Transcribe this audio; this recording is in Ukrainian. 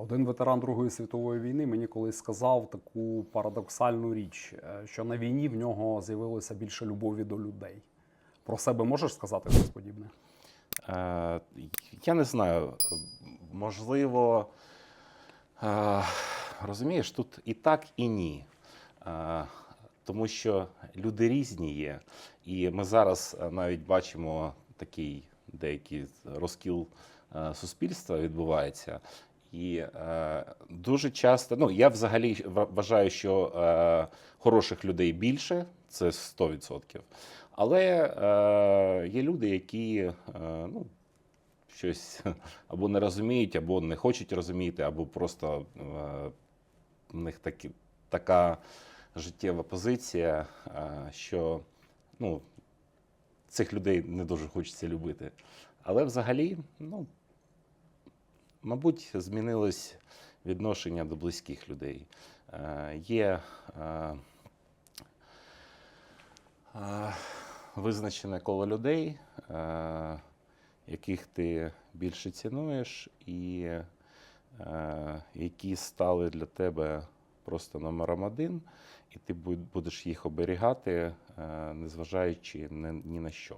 Один ветеран Другої світової війни мені колись сказав таку парадоксальну річ, е, що на війні в нього з'явилося більше любові до людей. Про себе можеш сказати щось подібне? Е, я не знаю, можливо, е, розумієш, тут і так, і ні. Е, тому що люди різні є. І ми зараз е, навіть бачимо такий деякий розкіл е, суспільства відбувається. І е, дуже часто, ну я взагалі вважаю, що е, хороших людей більше, це 100%. Але е, є люди, які е, ну, щось або не розуміють, або не хочуть розуміти, або просто е, в них такі, така життєва позиція, е, що ну, цих людей не дуже хочеться любити. Але взагалі, ну, мабуть, змінилось відношення до близьких людей. Е, є е, е, визначене коло людей, яких ти більше цінуєш, і які стали для тебе просто номером один, і ти будеш їх оберігати, незважаючи ні на що.